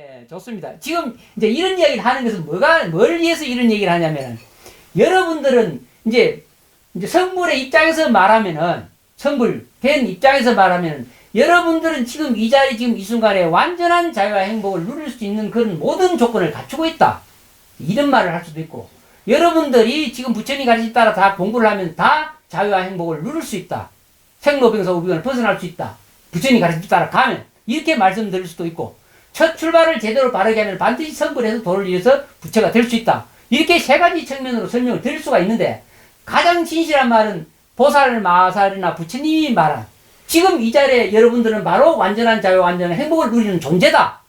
예, 좋습니다. 지금 이제 이런 이야기를 하는 것은 뭐가 뭘 위해서 이런 얘기를 하냐면은 여러분들은 이제 이제 성불의 입장에서 말하면은 성불 된 입장에서 말하면 여러분들은 지금 이 자리 지금 이 순간에 완전한 자유와 행복을 누릴 수 있는 그런 모든 조건을 갖추고 있다. 이런 말을 할 수도 있고 여러분들이 지금 부처님 가르침 따라 다 공부를 하면 다 자유와 행복을 누릴 수 있다. 생로병사 우병을 벗어날 수 있다. 부처님 가르침 따라 가면 이렇게 말씀드릴 수도 있고 첫 출발을 제대로 바르게 하면 반드시 성불해서 도를 이어서 부처가 될 수 있다. 이렇게 세 가지 측면으로 설명을 드릴 수가 있는데 가장 진실한 말은 보살, 마살이나 부처님이 말한 지금 이 자리에 여러분들은 바로 완전한 자유, 완전한 행복을 누리는 존재다.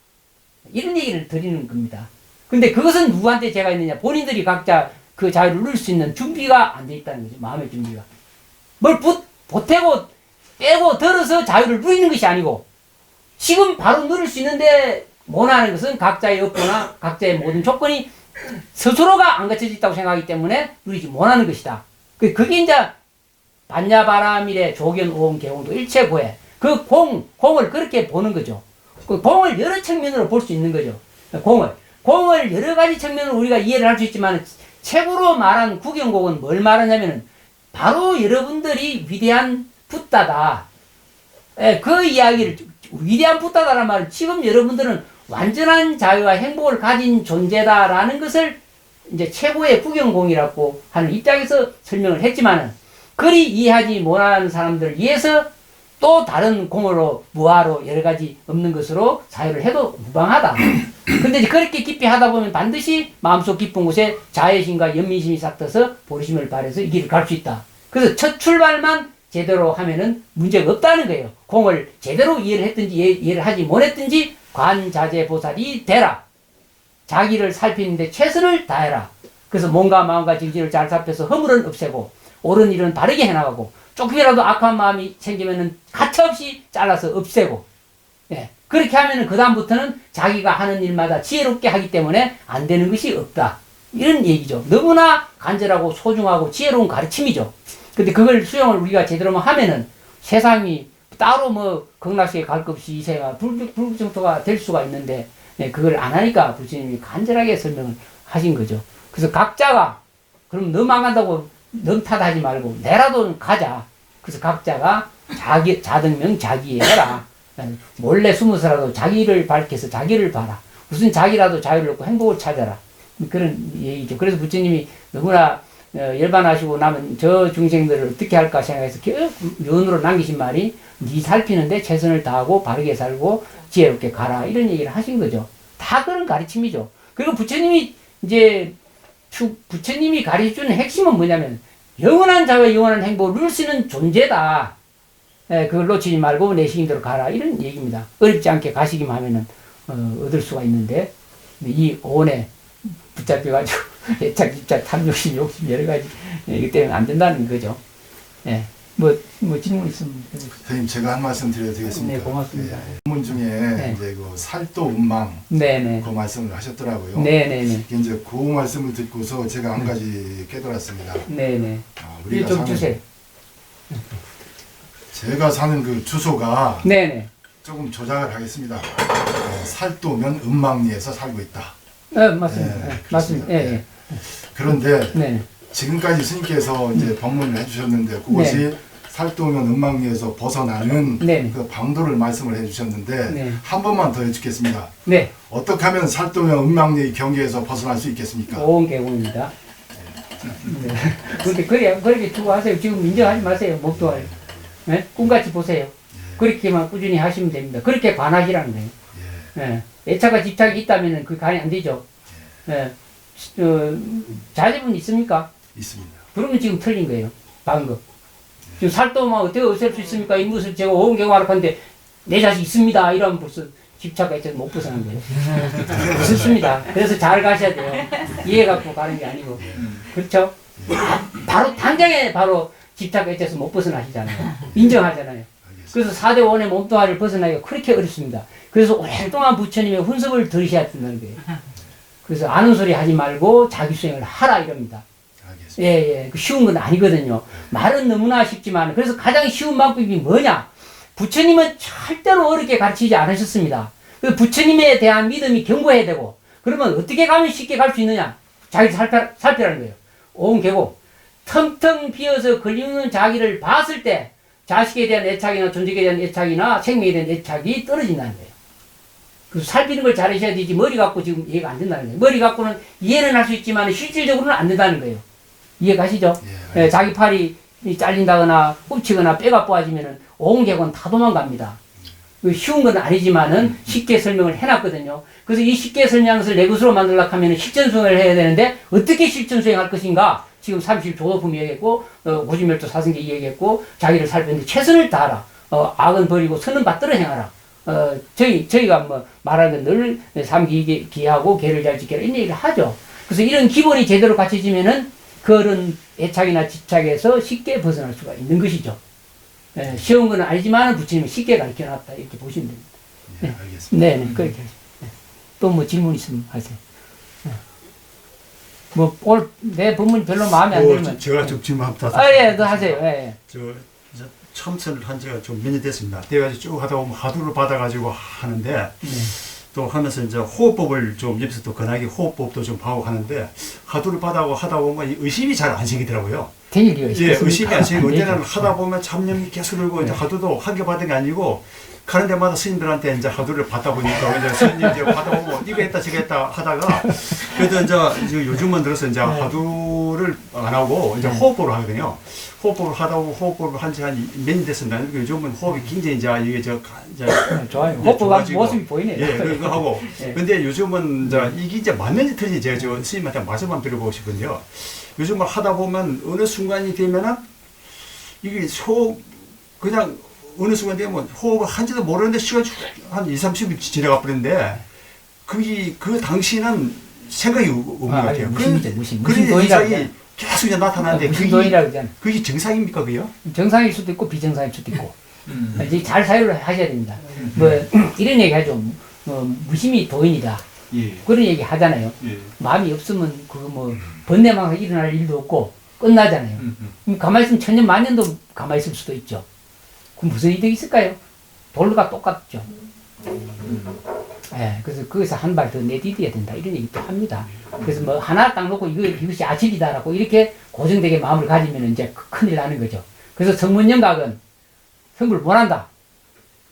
이런 얘기를 드리는 겁니다. 근데 그것은 누구한테 제가 있느냐? 본인들이 각자 그 자유를 누릴 수 있는 준비가 안 돼 있다는 거죠. 마음의 준비가. 뭘 보, 보태고 빼고 들어서 자유를 누리는 것이 아니고 지금 바로 누릴 수 있는데 원하는 것은 각자의 업보나 각자의 모든 조건이 스스로가 안 갖춰져 있다고 생각하기 때문에 누리지 못하는 것이다. 그- 그게 이제 반야바라밀의 조견 오음 개공도 일체고해. 그 공, 공을 그렇게 보는 거죠. 그 공을 여러 측면으로 볼 수 있는 거죠. 공을. 공을 여러 가지 측면으로 우리가 이해를 할 수 있지만 책으로 말한 구경곡은 뭘 말하냐면은 바로 여러분들이 위대한 붓다다. 예, 그 이야기를 위대한 붓다다란 말은 지금 여러분들은 완전한 자유와 행복을 가진 존재다라는 것을 이제 최고의 구경공이라고 하는 입장에서 설명을 했지만은 그리 이해하지 못하는 사람들을 위해서 또 다른 공으로 무화로 여러 가지 없는 것으로 사유를 해도 무방하다. 근데 이제 그렇게 깊이 하다 보면 반드시 마음속 깊은 곳에 자애심과 연민심이 싹트서 보리심을 발해서 이 길을 갈 수 있다. 그래서 첫 출발만 제대로 하면은 문제가 없다는 거예요. 공을 제대로 이해를 했든지 이해- 이해를 하지 못했든지 관자재 보살이 되라. 자기를 살피는데 최선을 다해라. 그래서 몸과 마음과 정신을 잘 살펴서 허물은 없애고 옳은 일은 바르게 해나가고 조금이라도 악한 마음이 생기면은 가차없이 잘라서 없애고 예. 그렇게 하면은 그 다음부터는 자기가 하는 일마다 지혜롭게 하기 때문에 안 되는 것이 없다. 이런 얘기죠. 너무나 간절하고 소중하고 지혜로운 가르침이죠. 근데 그걸 수용을 우리가 제대로만 하면은 세상이 따로 뭐 극락시에 갈 것 없이 이 세가 불- 불정토가 될 수가 있는데 예, 그걸 안 하니까 부처님이 간절하게 설명을 하신 거죠. 그래서 각자가 그럼 너 망한다고 넌 탓하지 말고 내라도 가자. 그래서 각자가 자기 자등명 자기해라. 몰래 숨어서라도 자기를 밝혀서 자기를 봐라. 무슨 자기라도 자유를 얻고 행복을 찾아라. 그런 얘기죠. 그래서 부처님이 너무나 어, 열반하시고 나면 저 중생들을 어떻게 할까 생각해서 면으로 남기신 말이 네 살피는데 최선을 다하고 바르게 살고 지혜롭게 가라 이런 얘기를 하신 거죠. 다 그런 가르침이죠. 그리고 부처님이 이제 추- 부처님이 가르쳐주는 핵심은 뭐냐면 영원한 자유와 영원한 행복을 누릴 수 있는 존재다. 예, 그걸 놓치지 말고 내 시인대로 가라 이런 얘기입니다. 어렵지 않게 가시기만 하면은 어, 얻을 수가 있는데 이 오온에 붙잡혀가지고 애착, 집착, 탐욕심, 욕심 여러 가지 예, 이것 때문에 안 된다는 거죠. 예, 뭐, 뭐 질문 있으면. 선생님 제가 한 말씀 드려도 되겠습니까? 네, 고맙습니다. 예, 본문 중에 네. 이제 그 살도 운망 네 네. 그 말씀을 하셨더라고요. 네 네 네. 이게 이제 그 말씀을 듣고서 제가 한 가지 깨달았습니다. 네 네. 아, 이거 우리가 좀 사는 주세요. 제가 사는 그 주소가 네 네. 조금 조작을 하겠습니다. 어, 살도면 음망리에서 살고 있다. 네, 맞습니다. 네. 맞습니다. 예, 예. 그런데 네. 지금까지 스님께서 이제 법문을 해주셨는데 그것이 살도면 음망리에서 벗어나는 네. 그 방도를 말씀을 해주셨는데 네. 한 번만 더 해주겠습니다. 네. 어떻게 하면 살도면 음망리의 경계에서 벗어날 수 있겠습니까? 오은 개공입니다. 네. 그렇게, 그래, 그렇게 두고 하세요. 지금 인정하지 마세요. 목도할. 네? 꿈같이 보세요. 그렇게만 꾸준히 하시면 됩니다. 그렇게 관하시라는 거예요. 예. 애착과 집착이 있다면 그 관이 안 되죠. 예. 어, 자제분 있습니까? 있습니다. 그러면 지금 틀린 거예요. 방금. 지금 살도만 어떻게 없앨 수 있습니까? 이 무슨 제가 오은 개공하러 갔는데 내 자식 있습니다. 이러면 벌써 집착과 있어서 못 벗어난 거예요. 무섭습니다. 그래서 잘 가셔야 돼요. 이해 갖고 가는 게 아니고. 그렇죠? 바- 바로 당장에 바로 집착과 있어서 못 벗어나시잖아요. 인정하잖아요. 그래서 4대 원의 몸뚱아리를 벗어나기가 그렇게 어렵습니다. 그래서 오랫동안 부처님의 훈습을 들으셔야 된다는 거예요. 그래서 아는 소리 하지 말고 자기 수행을 하라 이럽니다. 알겠습니다. 예, 예. 그 쉬운 건 아니거든요. 말은 너무나 쉽지만, 그래서 가장 쉬운 방법이 뭐냐? 부처님은 절대로 어렵게 가르치지 않으셨습니다. 그 부처님에 대한 믿음이 견고해야 되고 그러면 어떻게 가면 쉽게 갈 수 있느냐? 자기 살펴, 살펴라는 거예요. 온 계곡. 텅텅 비어서 걸리는 자기를 봤을 때 자식에 대한 애착이나 존재에 대한 애착이나 생명에 대한 애착이 떨어진다는 거예요. 그래서 살피는 걸 잘하셔야 되지 머리 갖고 지금 이해가 안 된다는 거예요. 머리 갖고는 이해는 할 수 있지만 실질적으로는 안 된다는 거예요. 이해가시죠? 예, 예, 자기 팔이 이 잘린다거나 굽치거나 뼈가 부어지면은 온 객은 다 도망갑니다. 그 쉬운 건 아니지만은 쉽게 설명을 해놨거든요. 그래서 이 쉽게 설명한 것을 내 것으로 만들려고 하면 실전 수행을 해야 되는데 어떻게 실전 수행할 것인가? 지금 30조도품 얘기했고 어, 고지멸도 사승기 얘기했고 자기를 살피는데 최선을 다하라. 어, 악은 버리고 선은 받들어 행하라. 어, 저희 저희가 뭐 말하는 건늘 삼기 기하고 개를 잘 지켜라 이런 얘기를 하죠. 그래서 이런 기본이 제대로 갖춰지면은 그런 애착이나 집착에서 쉽게 벗어날 수가 있는 것이죠. 예, 쉬운 건 아니지만 부처님이 쉽게 가르쳐 놨다 이렇게 보시면 됩니다. 예, 알겠습니다. 네, 네, 그렇게 하세요. 또뭐 질문 있으면 하세요. 네. 뭐 오늘 내 본문 별로 마음에 안 어, 들면 저- 제가 좀 질문 한번 아 예, 너 하세요. 예, 예. 저, 저 참선을 한 지가 좀 몇 년 됐습니다. 돼가지고 쭉 하다 보면 하두를 받아가지고 하는데 네. 또 하면서 이제 호흡법을 좀 옆에서 또 건하게 호흡법도 좀 하고 하는데 하두를 받아고 하다 보면 이 의심이 잘 안 생기더라고요. 될 리가 예? 의심이 안 생기고 안 되죠. 언제는 하다 보면 잡념이 계속 들고 이제 하두도 한 개 받은 게 아니고 가는 데마다 스님들한테 이제 하두를 받다 보니까 이제 스님 이제 받다 보면 이거 했다 저거 했다 하다가 그래도 이제 요즘은 들어서 이제 하두를 안 하고 이제 호흡법을 하거든요. 호흡법을 하다 보면 호흡법을 한지한몇년 됐습니다. 요즘은 호흡이 굉장히 이제 이게 저 가- 이제 좋아요. 이제 호흡한 좋아지고. 모습이 보이네요. 예, 그거 하고. 예. 근데 요즘은 이제 이게 이제 맞는지 틀린지 제가 저 스님한테 말씀 한번 드려보고 싶은데요. 요즘은 하다 보면 어느 순간이 되면은 이게 소 그냥 어느 순간 되면 호흡을 한지도 모르는데 시간이 한 2, 30분 지나가 버리는데 그게 그 당시는 생각이 없는 것 아, 같아요. 아니, 무심이죠, 무심. 그런 현상이 계속 이제 나타나는데 그게, 무신도이라고 하잖아요. 그게 정상입니까 그게요? 정상일 수도 있고 비정상일 수도 있고 이제 잘 사유를 하셔야 됩니다. 뭐 이런 얘기 하죠. 뭐 무심이 도인이다. 예. 그런 얘기 하잖아요. 예. 마음이 없으면 그거 뭐 번뇌망상 일어날 일도 없고 끝나잖아요. 그럼 가만히 있으면 천년 만년도 가만히 있을 수도 있죠. 그럼 무슨 이득이 있을까요? 돌과 똑같죠. 예, 그래서 거기서 한 발 더 내디뎌야 된다 이런 얘기도 합니다. 그래서 뭐 하나 딱 놓고 이거 이것이 아침이다라고 이렇게 고정되게 마음을 가지면 이제 크- 큰일 나는 거죠. 그래서 성문영각은 성불 못한다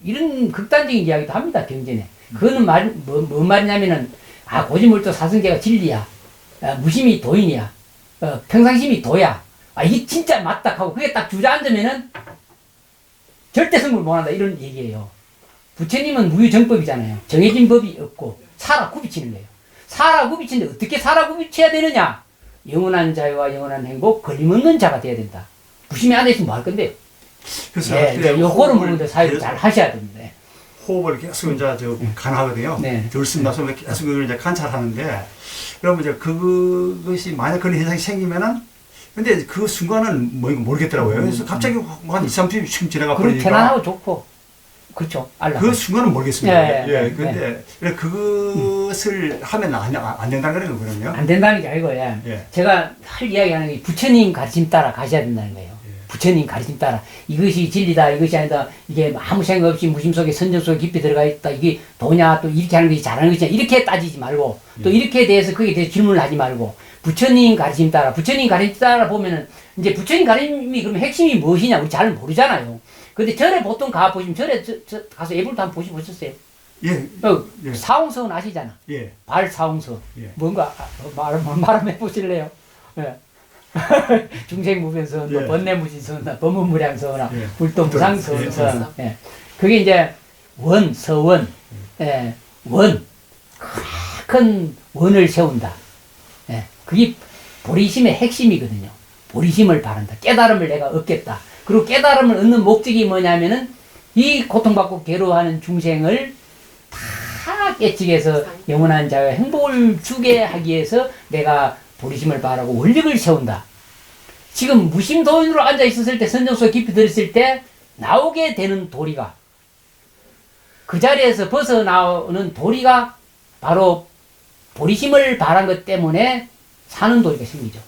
이런 극단적인 이야기도 합니다 경전에. 그거는 말, 뭐, 뭔 말이냐면은 아 고지물도 사성계가 진리야, 아, 무심이 도인이야, 어, 평상심이 도야. 아 이게 진짜 맞다 하고 그게 딱 주저앉으면은 절대 성불 못한다 이런 얘기예요. 부처님은 무유정법이잖아요. 정해진 법이 없고 살아 구비치는 거예요. 살아 구비치는데 어떻게 살아 구비쳐야 되느냐? 영원한 자유와 영원한 행복, 걸림없는 자가 돼야 된다. 부심이 안에 있으면 뭐 할 건데요? 그래서 요거는 호흡을 부분들 사유를 계속 잘 하셔야 됩니다. 예. 호흡을 계속 이제 저 간하거든요. 네. 들숨 나숨을 계속 그걸 이제 관찰하는데 그러면 이제 그것이 만약 그런 현상이 생기면은 근데 그 순간은 뭐 이거 모르겠더라고요. 그래서 갑자기 한 2, 30분 지나가 버리니까 편안하고 좋고 그렇죠. 알라. 그 순간은 모르겠습니다. 예, 예, 예, 예, 근데 그것을 하면 안, 안 된다는 거는 거든요. 안 된다는 게 아니고 예. 예. 제가 할 이야기 하는 게 부처님 가르침 따라 가셔야 된다는 거예요. 예. 부처님 가르침 따라 이것이 진리다 이것이 아니다 이게 아무 생각 없이 무심 속에 선정 속에 깊이 들어가 있다 이게 도냐 또 이렇게 하는 것이 잘하는 것이냐 이렇게 따지지 말고 또 예. 이렇게 대해서 거기에 대해서 질문을 하지 말고 부처님 가르침 따라 부처님 가르침 따라 보면은 이제 부처님 가르침이 그러면 핵심이 무엇이냐 우리 잘 모르잖아요. 근데 절에 보통 가 보시면 절에 저, 저 가서 예불도 한번 보시 보셨어요? 예, 어, 예. 사홍석은 아시잖아. 예, 발 사홍석. 예. 뭔가 아, 말, 말 한번 해보실래요? 예. 중생무변선, 뭐 예. 번뇌무진선, 법문무량선, 예. 불도무상선. 예. 그게 이제 원, 서원, 예. 원, 큰 원을 세운다. 예. 그게 보리심의 핵심이거든요. 보리심을 바란다. 깨달음을 내가 얻겠다. 그리고 깨달음을 얻는 목적이 뭐냐면은 이 고통받고 괴로워하는 중생을 다 깨치게 해서 영원한 자의 행복을 주게 하기 위해서 내가 보리심을 바라고 원력을 세운다. 지금 무심도인으로 앉아 있었을 때 선정소에 깊이 들었을 때 나오게 되는 도리가 그 자리에서 벗어나오는 도리가 바로 보리심을 바란 것 때문에 사는 도리가 생기죠.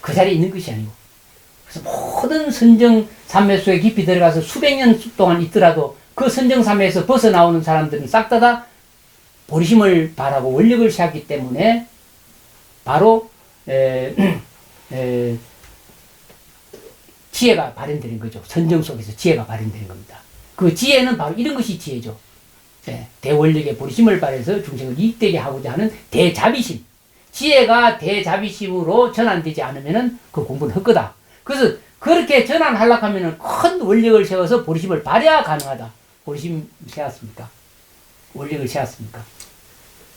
그 자리에 있는 것이 아니고. 그래서 모든 선정 산매소에 깊이 들어가서 수백 년 동안 있더라도 그 선정삼에서 벗어나오는 사람들은 싹 다 다 보리심을 바라고 원력을 세웠기 때문에 바로 에, 에, 지혜가 발현되는 거죠. 선정 속에서 지혜가 발현되는 겁니다. 그 지혜는 바로 이런 것이 지혜죠. 예, 대원력의 보리심을 발해서 중생을 이익되게 하고자 하는 대자비심. 지혜가 대자비심으로 전환되지 않으면은 그 공부는 헛거다. 그래서 그렇게 전환하려고 하면은 큰 원력을 세워서 보리심을 발해야 가능하다. 보리심 세웠습니까? 원력을 세웠습니까?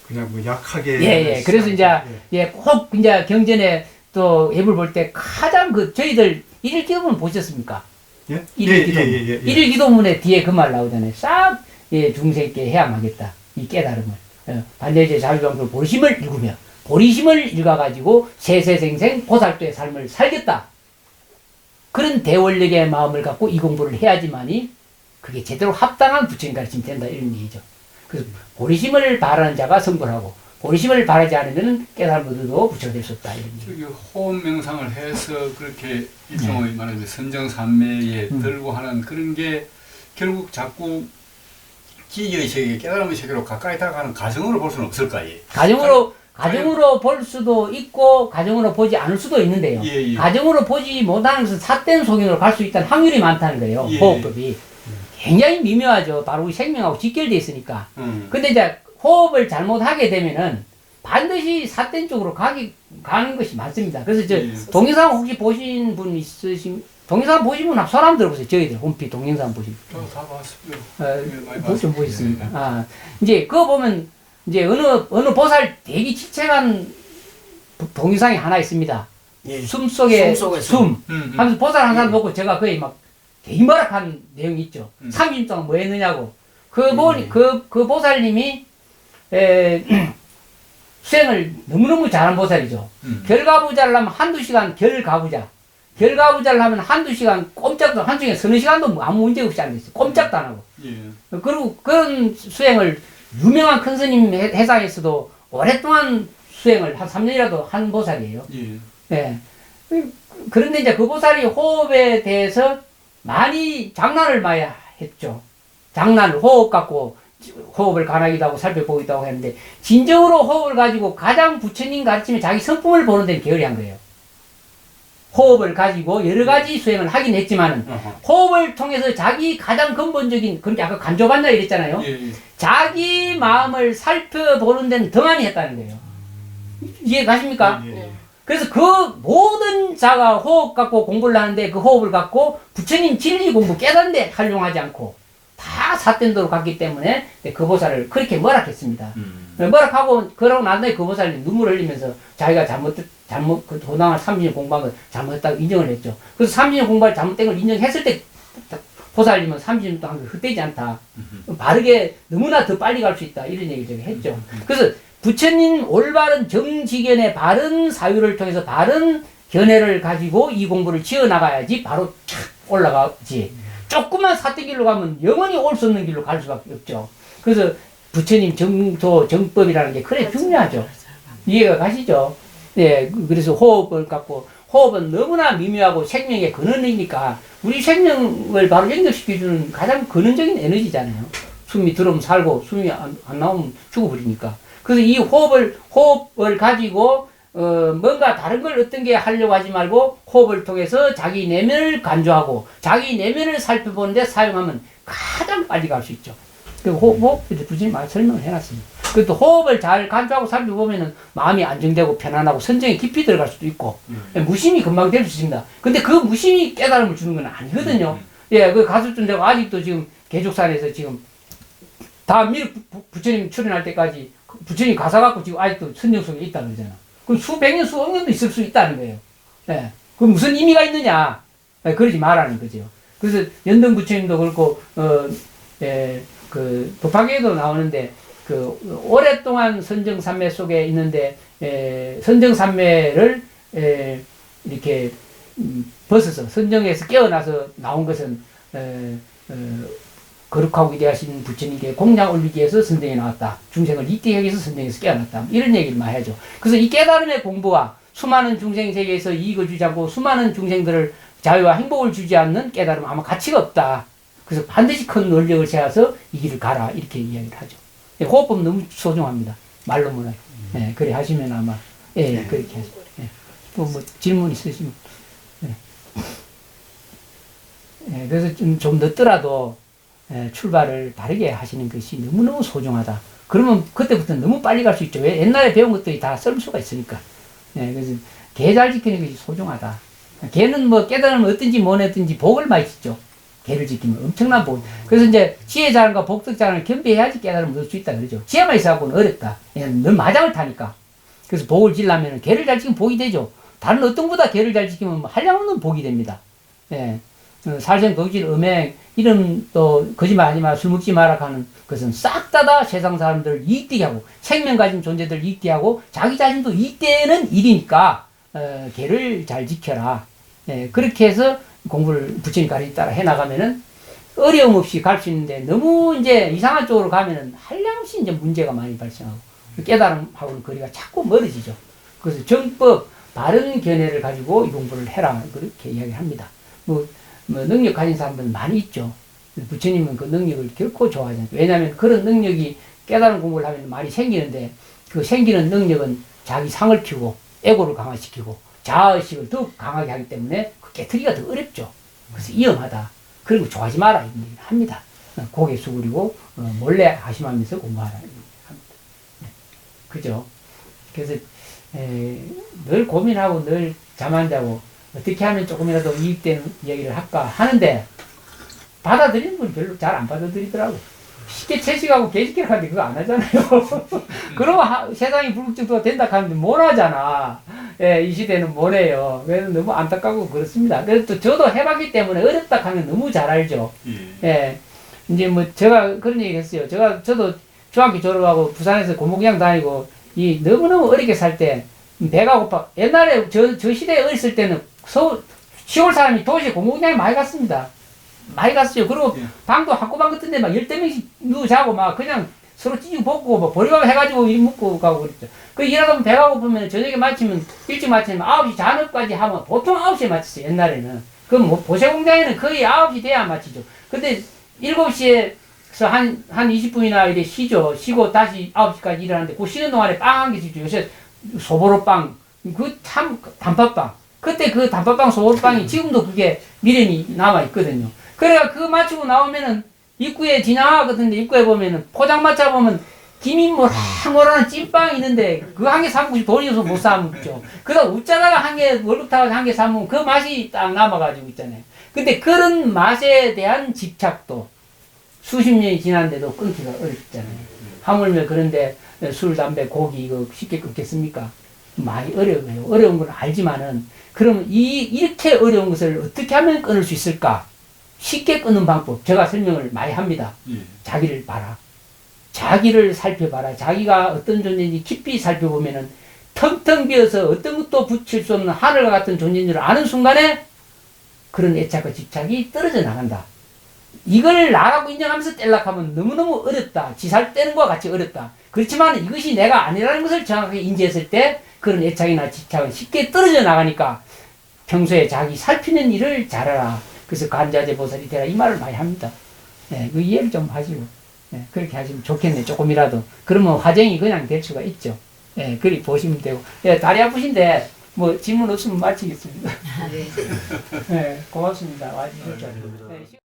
그냥 뭐 약하게. 예, 예. 그래서 이제, 예. 예, 꼭 이제 경전에 또 앱을 볼때 가장 그 저희들 일일 기도문 보셨습니까? 예? 예, 일일 예, 기도문. 예, 예, 예. 일일 기도문에 뒤에 그 말 나오잖아요. 싹, 예, 중생께 해야하겠다. 이 깨달음을. 어, 반대제 자유방송 보리심을 읽으며, 보리심을 읽어가지고 세세생생 보살도의 삶을 살겠다. 그런 대원력의 마음을 갖고 이 공부를 해야지만이 그게 제대로 합당한 부처님 가르침이 된다. 이런 얘기죠. 그래서 보리심을 바라는 자가 성불하고, 보리심을 바라지 않으면 깨달음 얻어도 부처가 될 수 없다. 이런 얘기. 저기 호흡 명상을 해서 그렇게 일종의 말하면 선정산매에 음. 들고 하는 그런 게 결국 자꾸 기의 세계, 깨달음의 세계로 가까이 다가가는 과정으로 볼 수는 없을까, 예. 가정으로 가정으로 볼 수도 있고 가정으로 보지 않을 수도 있는데요. 예, 예. 가정으로 보지 못하는 것은 삿된 속인으로 갈 수 있다는 확률이 많다는 거예요. 예. 호흡법이 굉장히 미묘하죠. 바로 우리 생명하고 직결돼 있으니까. 음. 근데 이제 호흡을 잘못하게 되면은 반드시 삿된 쪽으로 가기 가는 것이 많습니다. 그래서 저 예. 동영상 혹시 보신 분 있으신 동영상 보신 분 사람 들어보세요. 저희들 홈피 동영상 보신. 저도 다 봤어요. 어, 예, 많이 뭐좀 봤습니다. 보셨습니까? 아, 이제 그거 보면 이제 어느 어느 보살 되게 칙칙한 동영상이 하나 있습니다. 예. 숨 속에 숨 숨. 숨. 음, 음. 하면서 보살 한 사람 보고 제가 거의 막 머락한 내용이 있죠. 음. 30분 동안 뭐 했느냐고. 그 보, 음. 그, 그 보살님이, 에, 수행을 너무너무 잘한 보살이죠. 음. 결가부자를 하면 한두 시간 결가부자. 결가부자를 하면 한두 시간 꼼짝도, 한 시간 서너 시간도 뭐 아무 문제 없이 앉아있어요. 꼼짝도 안 하고. 예. 그리고 그런 수행을 유명한 큰 스님 해- 해상에서도 오랫동안 수행을 한 3년이라도 한 보살이에요. 예. 예. 그- 그런데 이제 그 보살이 호흡에 대해서 많이 장난을 많이 했죠. 장난을 호흡 갖고 호흡을 가나기도 하고 살펴보기도 하고 했는데 진정으로 호흡을 가지고 가장 부처님 가르침에 자기 성품을 보는 데는 게으리한 거예요. 호흡을 가지고 여러 가지 수행을 하긴 했지만은 어허. 호흡을 통해서 자기 가장 근본적인 그렇게 아까 간조반자 이랬잖아요. 예, 예. 자기 마음을 살펴보는 데는 더 많이 했다는 거예요. 이해 가십니까? 예, 예. 그래서 그 모든 자가 호흡 갖고 공부를 하는데 그 호흡을 갖고 부처님 진리 공부 깨닫는데 활용하지 않고 다 삿된도로 갔기 때문에 그 보살을 그렇게 뭐락했습니다. 음. 뭐락하고 그러고 난 다음에 그 보살이 눈물 흘리면서 자기가 잘못 잘못 그 도당을 30년 공부한 걸 잘못했다고 인정을 했죠. 그래서 30년 공부를 잘못된 걸 인정했을 때 보살님은 30년 동안 헛되지 않다. 바르게 너무나 더 빨리 갈 수 있다. 이런 얘기를 했죠. 그래서 부처님 올바른 정지견의 바른 사유를 통해서 바른 견해를 가지고 이 공부를 지어 나가야지 바로 착 올라가지. 조금만 사대길로 가면 영원히 올 수 없는 길로 갈 수밖에 없죠. 그래서 부처님 정도 정법이라는 게 그래 중요하죠. 이해가 가시죠? 예, 그- 그래서 호흡을 갖고 호흡은 너무나 미묘하고 생명의 근원이니까 우리 생명을 바로 연결시켜주는 가장 근원적인 에너지잖아요. 숨이 들어오면 살고 숨이 안, 안 나오면 죽어버리니까. 그래서 이 호흡을 호흡을 가지고 어, 뭔가 다른 걸 어떤 게 하려고 하지 말고 호흡을 통해서 자기 내면을 간주하고 자기 내면을 살펴보는데 사용하면 가장 빨리 갈 수 있죠. 그 호흡, 호흡, 부처님 많이 설명을 해놨습니다. 그또 호흡을 잘 간주하고 살펴보면은 마음이 안정되고 편안하고 선정에 깊이 들어갈 수도 있고 무심이 금방 될 수 있습니다. 근데 그 무심이 깨달음을 주는 건 아니거든요. 예, 그 가수준 내가 아직도 지금 개족산에서 지금 다음 미륵 부- 부처님 출연할 때까지 그 부처님 가사 갖고 지금 아직도 선정 속에 있다 그러잖아. 그 수백 년, 수억 년도 있을 수 있다는 거예요. 예. 그 무슨 의미가 있느냐? 예, 그러지 말라는 거죠. 그래서 연등 부처님도 그렇고, 어, 예, 그, 법화계에도 나오는데, 그, 오랫동안 선정산매 속에 있는데, 에, 선정산매를, 에, 이렇게, 음, 벗어서, 선정에서 깨어나서 나온 것은, 에, 어, 거룩하고 위대하신 부처님께 공양 올리기 위해서 선정에 나왔다. 중생을 위해서 선정에서 깨어났다. 이런 얘기를 많이 하죠. 그래서 이 깨달음의 공부와 수많은 중생 세계에서 이익을 주지 않고 수많은 중생들을 자유와 행복을 주지 않는 깨달음 아마 가치가 없다. 그래서 반드시 큰 논력을 세워서 이 길을 가라 이렇게 이야기를 하죠. 예, 호흡법 너무 소중합니다. 말로 문화. 예, 그래 하시면 아마 예, 예 그렇게 하죠. 예. 또뭐 질문 있으시면. 예. 예, 그래서 좀, 좀 늦더라도 예, 출발을 다르게 하시는 것이 너무너무 소중하다. 그러면 그때부터 너무 빨리 갈 수 있죠. 왜? 옛날에 배운 것들이 다썰 수가 있으니까. 예, 그래서 개 잘 지키는 것이 소중하다. 개는 뭐 깨달으면 어떤지 뭐했든지 복을 많이 짓죠. 개를 지키면 엄청난 복. 그래서 이제 지혜 자랑과 복덕 자랑을 겸비해야지 깨달음을 얻을 수 있다 그러죠. 지혜만 있어갖고는 어렵다. 예, 늘 마장을 타니까. 그래서 복을 지려면 개를 잘 지키면 복이 되죠. 다른 어떤 보다 개를 잘 지키면 뭐 한량없는 복이 됩니다. 예. 어, 살생, 거질, 음행, 이런 또 거짓말 하지 마, 술 먹지 마라 하는 것은 싹 다 다 세상 사람들을 이익되게 하고 생명 가진 존재들 이익되게 하고 자기 자신도 이익되는 일이니까 어, 개를 잘 지켜라. 예, 그렇게 해서 공부를 부처님 가르치 따라 해나가면은 어려움 없이 갈 수 있는데 너무 이제 이상한 쪽으로 가면은 한량없이 이제 문제가 많이 발생하고 깨달음하고는 거리가 자꾸 멀어지죠. 그래서 정법, 바른 견해를 가지고 이 공부를 해라. 그렇게 이야기합니다. 뭐, 뭐 능력 가진 사람들은 많이 있죠. 부처님은 그 능력을 결코 좋아하지 않죠. 왜냐하면 그런 능력이 깨달은 공부를 하면 많이 생기는데 그 생기는 능력은 자기 상을 키우고 에고를 강화시키고 자아의식을 더욱 강하게 하기 때문에 그 깨트리기가 더 어렵죠. 그래서 위험하다. 그리고 좋아하지 마라. 합니다. 어, 고개 숙이고 어, 몰래 하심하면서 공부하라. 합니다. 네. 그죠? 그래서 에, 늘 고민하고 늘 잠 안 자고 어떻게 하면 조금이라도 이익되는 이야기를 할까 하는데 받아들이는 분이 별로 잘 안 받아들이더라고. 쉽게 채식하고 개식기를 하는데 그거 안 하잖아요. 그러고 하- 세상이 불국정도가 된다 하는데 못 하잖아. 예, 이 시대는 못 해요. 그래서 너무 안타깝고 그렇습니다. 그래서 또 저도 해봤기 때문에 어렵다 하면 너무 잘 알죠. 예. 예. 이제 뭐 제가 그런 얘기 했어요. 제가 저도 중학교 졸업하고 부산에서 고목장 다니고 이 너무너무 어렵게 살 때 배가 고파. 옛날에 저, 저 시대에 어렸을 때는 서울, 시골 사람이 도시에 고목장에 많이 갔습니다. 많이 갔어요. 그리고 예. 방도 학고방 같은 데 막 열대 명씩 누워 자고 막 그냥 서로 찌고 볶고 뭐 보리밥 해가지고 일 먹고 가고 그랬죠. 그 일하다 보면 배가 고프면 저녁에 마치면 일찍 마치면 9시 잔업까지 하면 보통 9시에 마쳤어요. 옛날에는. 그럼 뭐 보세 공장에는 거의 9시 돼야 마치죠. 근데 7시에서 한, 한 20분이나 이래 쉬죠. 쉬고 다시 9시까지 일하는데 그 쉬는 동안에 빵 한 개씩 죠 요새 소보로빵, 그 참 단팥빵. 그때 그 단팥빵 소보로빵이 지금도 그게 미련이 남아있거든요. 그래가 그거 마치고 나오면은 입구에 지나가거든요. 입구에 보면은 포장마차 보면 김이 뭐랑뭐라는 찐빵 있는데 그 한 개 사먹고 돈이 없어서 못 사먹죠. 그러다 웃자다가 한 개 월급 타가 한개 사먹으면 그 맛이 딱 남아가지고 있잖아요. 근데 그런 맛에 대한 집착도 수십 년이 지났는데도 끊기가 어렵잖아요. 하물며 그런데 술, 담배, 고기 이거 쉽게 끊겠습니까? 많이 어려워요. 어려운 걸 알지만은 그러면 이 이렇게 어려운 것을 어떻게 하면 끊을 수 있을까? 쉽게 끊는 방법 제가 설명을 많이 합니다. 예. 자기를 봐라. 자기를 살펴봐라. 자기가 어떤 존재인지 깊이 살펴보면은 텅텅 비어서 어떤 것도 붙일 수 없는 하늘과 같은 존재인 줄 아는 순간에 그런 애착과 집착이 떨어져 나간다. 이걸 나라고 인정하면서 뗄락하면 너무너무 어렵다. 지살 떼는 것과 같이 어렵다. 그렇지만 이것이 내가 아니라는 것을 정확하게 인지했을 때 그런 애착이나 집착은 쉽게 떨어져 나가니까 평소에 자기 살피는 일을 잘하라. 그래서 간자재 보살이 되라. 이 말을 많이 합니다. 예, 그 이해를 좀 하시고. 예, 그렇게 하시면 좋겠네, 조금이라도. 그러면 화정이 그냥 될 수가 있죠. 예, 그리 보시면 되고. 예, 다리 아프신데, 뭐, 질문 없으면 마치겠습니다. 네. 예, 고맙습니다. 와주셔서. 예,